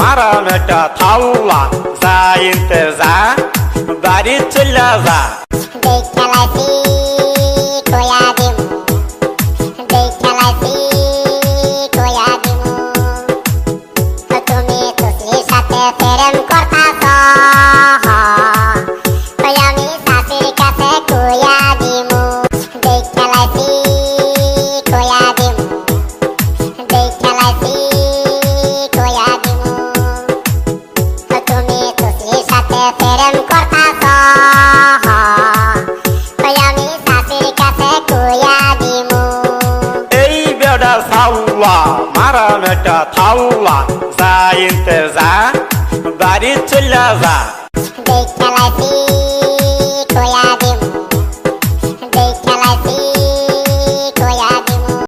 মারা মেটা থাউলা যা ইনতে যা বাড়ি চলে যা। প্রেম করতাছ ওই আমি শাশুড়ির কাছে কয়া দিমু। দেখালাইছি কয়া দিমু। দেখালাইছি কয়া দিমু। তুমি তুসলির সাথে প্রেম করতাছ ওই আমি শাশুড়ির কাছে কয়া দিমু। এই বেডা সাউলা মারা মেটা থাউলা যা ইনতে যা বাড়ি চলে যা